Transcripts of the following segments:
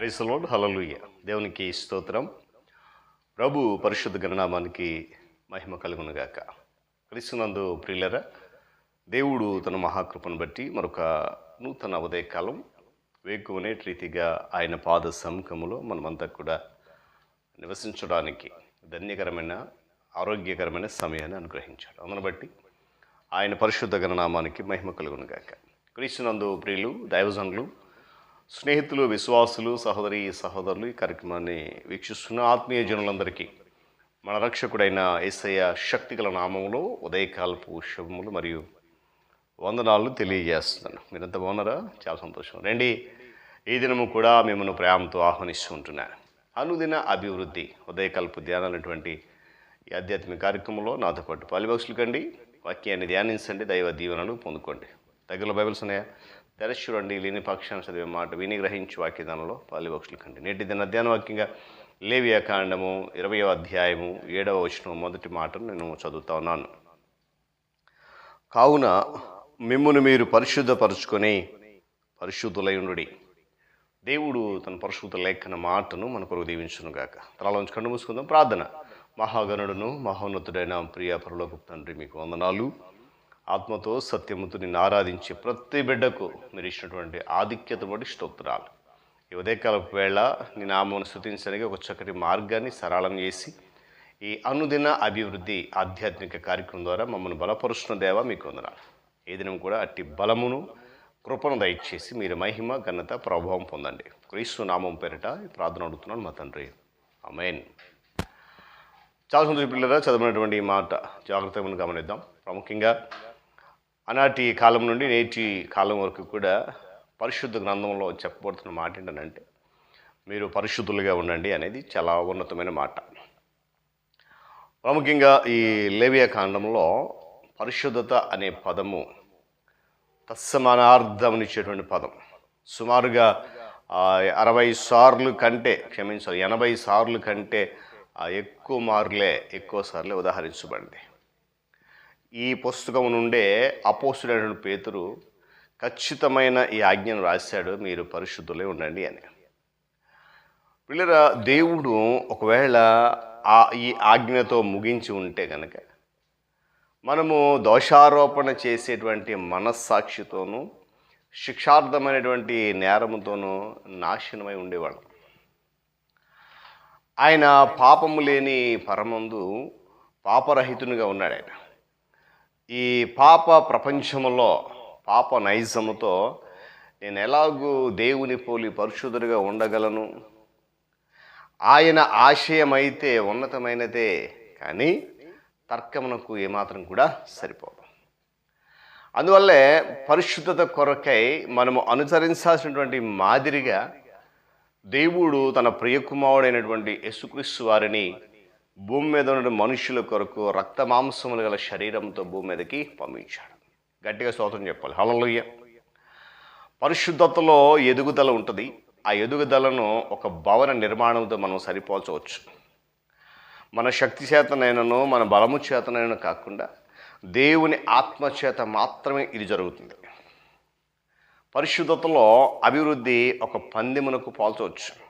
రైసలోడ్ hallelujah దేవునికి స్తోత్రం. ప్రభు పరిశుద్ధ గణనామానికి మహిమ కలుగునుగాక. క్రీస్తునందు ప్రియులరా దేవుడు తన మహాకృపను బట్టి మరొక నూతన ఉదయకాలం వేకువనే రీతిగా ఆయన పాద సముఖంలో మనమంతా కూడా నివసించడానికి ధన్యకరమైన ఆరోగ్యకరమైన సమయాన్ని అనుగ్రహించాడు. అందును బట్టి ఆయన పరిశుద్ధ గణనామానికి మహిమ కలుగునుగాక. క్రీస్తునందు ప్రియులు దైవజనులు స్నేహితులు విశ్వాసులు సహోదరి సహోదరులు ఈ కార్యక్రమాన్ని వీక్షిస్తున్న ఆత్మీయ జనులందరికీ మన రక్షకుడైన ఏసయ్య శక్తిగల నామంలో ఉదయకాలపు శుభములు మరియు వందనాలు తెలియజేస్తున్నాను. మీరంతా బాగున్నారా? చాలా సంతోషం. రండి ఈ దినము కూడా మిమ్మల్ని ప్రేమతో ఆహ్వానిస్తూ ఉంటున్నాను. అనుదిన అభివృద్ధి ఉదయకల్పు ధ్యానాలటువంటి ఈ ఆధ్యాత్మిక కార్యక్రమంలో నాతో పాటు పాలిబాక్సులు కండి. వాక్యాన్ని ధ్యానించండి దైవ దీవెనలు పొందుకోండి. దగ్గరలో బైబిల్స్ ఉన్నాయా? తెరచి లేని పక్షాన్ని చదివే మాట విని గ్రహించి వాక్యదానంలో పాలిబాక్సులు కండి. నేటి దిన ధ్యాన వాక్యంగా లేవియా కాండము ఇరవయో అధ్యాయము ఏడవ వచ్చిన మొదటి మాటను నేను చదువుతా ఉన్నాను. కావున మిమ్మును మీరు పరిశుద్ధపరుచుకొని పరిశుద్ధులయుండు దేవుడు తన పరిశుద్ధ లేఖన మాటను మన కొరకు దీవించునుగాక తలలోంచి కన్ను మూసుకుందాం. ప్రార్థన. మహాగణుడును మహోన్నతుడైన ప్రియ పరలోక తండ్రి మీకు వందనాలు. ఆత్మతో సత్యముతో నిన్ను ఆరాధించే ప్రతి బిడ్డకు మీరు ఇచ్చినటువంటి ఆధిక్యత బట్టి స్తోత్రాలు. ఈ ఉదయకాలపు వేళ నీ నామను స్థుతించడానికి ఒక చక్కటి మార్గాన్ని సరళం చేసి ఈ అనుదిన అభివృద్ధి ఆధ్యాత్మిక కార్యక్రమం ద్వారా మమ్మల్ని బలపరుస్తున్న దేవ మీకు వందనాలు. ఏ దినం కూడా అట్టి బలమును కృపను దయచేసి మీరు మహిమ ఘనత ప్రభావం పొందండి. క్రీస్తు నామం పేరిట ప్రార్థన అడుగుతున్నాను మా తండ్రి. అమేన్ చాలా సంతోషం పిల్లరా చదివినటువంటి ఈ మాట జాగ్రత్తగా గమనిద్దాం. ప్రాముఖ్యంగా ఆనాటి కాలం నుండి నేటి కాలం వరకు కూడా పరిశుద్ధ గ్రంథంలో చెప్పబడుతున్న మాట ఏంటంటే మీరు పరిశుద్ధులుగా ఉండండి అనేది చాలా ఉన్నతమైన మాట. ప్రాముఖ్యంగా ఈ లేవియా కాండంలో పరిశుద్ధత అనే పదము తత్సమానార్థమునిచ్చేటువంటి పదం. సుమారుగా అరవై సార్లు కంటే క్షమించాలి ఎనభై సార్లు కంటే ఎక్కువ మార్లే ఎక్కువ సార్లే ఉదాహరించబడింది. ఈ పుస్తకం నుండే అపోస్తుడైనటువంటి పేతురు ఖచ్చితమైన ఈ ఆజ్ఞను రాశాడు మీరు పరిశుద్ధులే ఉండండి అని. పిల్లల దేవుడు ఒకవేళ ఆ ఈ ఆజ్ఞతో ముగించి ఉంటే కనుక మనము దోషారోపణ చేసేటువంటి మనస్సాక్షితోనూ శిక్షార్థమైనటువంటి నేరముతోనూ నాశనమై ఉండేవాళ్ళం. ఆయన పాపము లేని పరమందు పాపరహితునిగా ఉన్నాడు ఆయన ఈ పాప ప్రపంచములో పాప నైజముతో నేను ఎలాగూ దేవుని పోలి పరిశుద్ధుడిగా ఉండగలను? ఆయన ఆశయమైతే ఉన్నతమైనదే కానీ తర్కమునకు ఏమాత్రం కూడా సరిపోదు. అందువల్లే పరిశుద్ధత కొరకై మనము అనుసరించాల్సినటువంటి మాదిరిగా దేవుడు తన ప్రియకుమారుడైనటువంటి యేసుక్రీస్తు వారిని భూమి మీద ఉన్న మనుషుల కొరకు రక్త మాంసములు గల శరీరంతో భూమి మీదకి పంపించాడు. గట్టిగా స్తోత్రం చెప్పాలి. హలలుయ్య పరిశుద్ధతలో ఎదుగుదల ఉంటుంది. ఆ ఎదుగుదలను ఒక భవన నిర్మాణంతో మనం సరిపోల్చవచ్చు. మన శక్తి చేతనైనను మన బలము చేతనైనా కాకుండా దేవుని ఆత్మ చేత మాత్రమే ఇది జరుగుతుంది. పరిశుద్ధతలో అభివృద్ధి ఒక పందెమునకు పోల్చవచ్చు.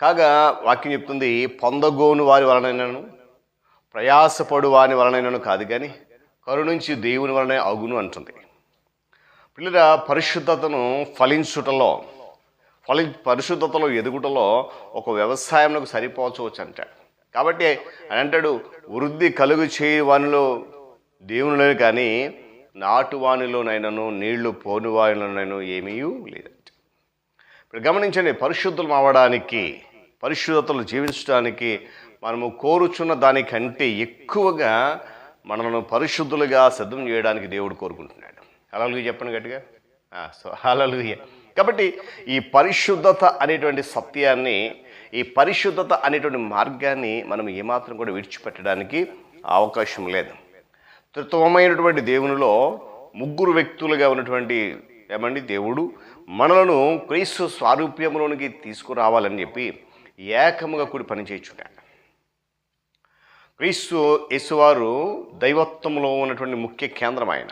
కాగా వాక్యం చెప్తుంది పొందగోను వారి వలనైనను ప్రయాసపడు వారి వలనైనను కాదు కానీ కరుణించి దేవుని వలనే అగును అంటుంది. పిల్లల పరిశుద్ధతను ఫలించుటలో ఫలి పరిశుద్ధతలో ఎదుగుటలో ఒక వ్యవసాయంలో సరిపోవచ్చు అంటాడు కాబట్టి అని అంటాడు వృద్ధి కలుగు చేయి వానిలో దేవునిలో కానీ నాటువానిలోనైనాను నీళ్ళు పోనువానిలోనైనా ఏమీ లేదంట. ఇప్పుడు గమనించండి పరిశుద్ధులు అవ్వడానికి పరిశుద్ధతలు జీవించడానికి మనము కోరుచున్న దానికంటే ఎక్కువగా మనలను పరిశుద్ధులుగా సిద్ధం చేయడానికి దేవుడు కోరుకుంటున్నాడు. అలలుగా చెప్పండి గట్టిగా. సో అలలుగా కాబట్టి ఈ పరిశుద్ధత అనేటువంటి సత్యాన్ని ఈ పరిశుద్ధత అనేటువంటి మార్గాన్ని మనం ఏమాత్రం కూడా విడిచిపెట్టడానికి అవకాశం లేదు. త్రిత్వమైనటువంటి దేవునిలో ముగ్గురు వ్యక్తులుగా ఉన్నటువంటి ఏమండి? దేవుడు మనలను క్రీస్తు స్వారూప్యంలోనికి తీసుకురావాలని చెప్పి ఏకముగా కూడి పనిచేయుచున్నాడు క్రీస్తు యేసువారు దైవత్వంలో ఉన్నటువంటి ముఖ్య కేంద్రం ఆయన.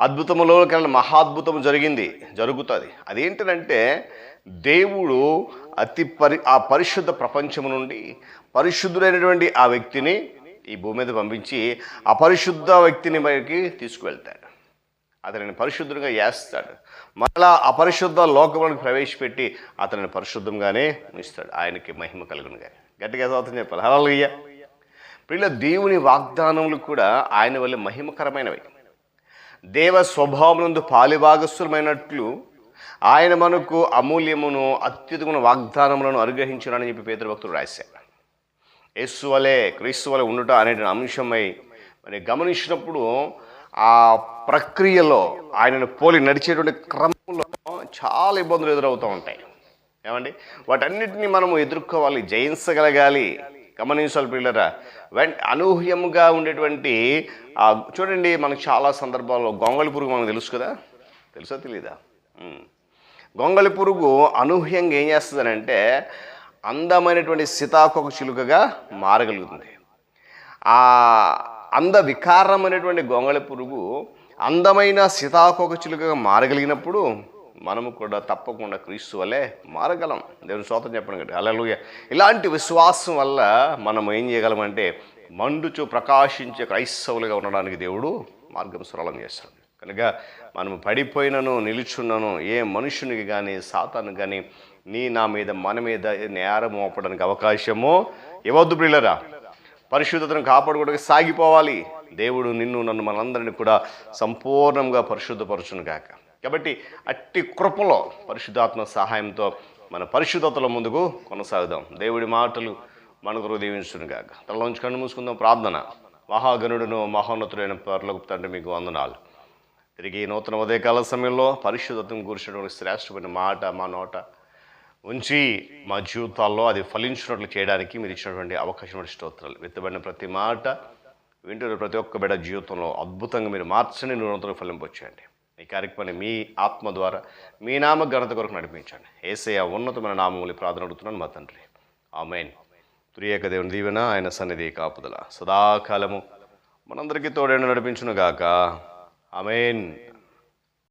అద్భుతములో కన్నా మహాద్భుతం జరిగింది జరుగుతుంది. అదేంటంటే దేవుడు అతి పరి ఆ పరిశుద్ధ ప్రపంచం నుండి పరిశుద్ధుడైనటువంటి ఆ వ్యక్తిని ఈ భూమి మీద పంపించి అపరిశుద్ధ వ్యక్తిని బయటికి తీసుకువెళ్తాడు. అతనిని పరిశుద్ధంగా వేస్తాడు మరలా అపరిశుద్ధ లోకంలోకి ప్రవేశపెట్టి అతనిని పరిశుద్ధంగానే ఉంచుతాడు. ఆయనకి మహిమ కలుగును కానీ గట్టిగా చదువుతుంది చెప్పాలి. హలలుయ్య పిల్ల దేవుని వాగ్దానములు కూడా ఆయన వల్ల మహిమకరమైనవి. దేవ స్వభావమునందు పాలిభాగస్థులమైనట్లు ఆయన మనకు అమూల్యమును అత్యుతమైన వాగ్దానములను అనుగ్రహించునని చెప్పి పేదరు రాశారు యేసు వలె క్రీస్తు వలె ఉండుట అనే అంశమై మరి గమనించినప్పుడు ఆ ప్రక్రియలో ఆయనను పోలి నడిచేటువంటి క్రమంలో చాలా ఇబ్బందులు ఎదురవుతూ ఉంటాయి. ఏమండి? వాటన్నిటిని మనము ఎదుర్కోవాలి జయించగలగాలి. గమనించాలి పిల్లరా వెంట అనూహ్యంగా ఉండేటువంటి చూడండి మనకు చాలా సందర్భాల్లో గొంగళి పురుగు మనకు తెలుసు కదా? తెలుసా తెలీదా? గొంగళి పురుగు అనూహ్యంగా ఏం చేస్తుందనంటే అందమైనటువంటి సీతాకొక చిలుకగా మారగలుగుతుంది. ఆ అంద వికారమైనటువంటి గొంగళి పురుగు అందమైన సీతాకోక చిలుకగా మారగలిగినప్పుడు మనము కూడా తప్పకుండా క్రీస్తు వల్లే మారగలం. దేవుని స్వాతం చెప్పండి కదా అలలుయ ఇలాంటి విశ్వాసం వల్ల మనం ఏం చేయగలమంటే మండుచు ప్రకాశించే క్రైస్తవులుగా ఉండడానికి దేవుడు మార్గం సరళం చేస్తాడు. కనుక మనము పడిపోయినను నిలుచున్నను ఏ మనుషునికి కానీ సాతాను కానీ నీ నా మీద మన మీద నేరం మోపడానికి అవకాశమో ఇవ్వద్దు ప్రిల్లరా పరిశుద్ధతను కాపాడుకోవడానికి సాగిపోవాలి. దేవుడు నిన్ను నన్ను మనందరిని కూడా సంపూర్ణంగా పరిశుద్ధపరచును గాక. కాబట్టి అట్టి కృపలో పరిశుద్ధాత్మ సహాయంతో మన పరిశుద్ధతల ముందుకు కొనసాగుదాం. దేవుడి మాటలు మనకు దీవించును కాక తలలోంచి కన్ను మూసుకుందాం. ప్రార్థన. మహాగణుడును మహోన్నతుడైన పర్లకు తండ్రి మీకు వందనాలు. తిరిగి నూతన ఉదయకాల సమయంలో పరిశుద్ధతను కూర్చున్నటువంటి శ్రేష్టమైన మాట మా నోట ఉంచి మా జీవితాల్లో అది ఫలించినట్లు చేయడానికి మీరు ఇచ్చినటువంటి అవకాశం స్తోత్రాలు. విత్తబడిన ప్రతి మాట వింటున్న ప్రతి ఒక్క బిడ్డ జీవితంలో అద్భుతంగా మీరు మార్చని నూనెతో ఫలింపొచ్చేయండి ఈ కార్యక్రమాన్ని మీ ఆత్మ ద్వారా మీ నామ ఘనత కొరకు నడిపించండి. ఏసయ ఉన్నతమైన నామములు ప్రార్థన అడుగుతున్నాను మా తండ్రి. ఆమెన్. తురియేక దేవుని దీవెన ఆయన సన్నిధి కాపుదల. సదాకాలము మనందరికీ తోడైన నడిపించును గాక ఆమెన్.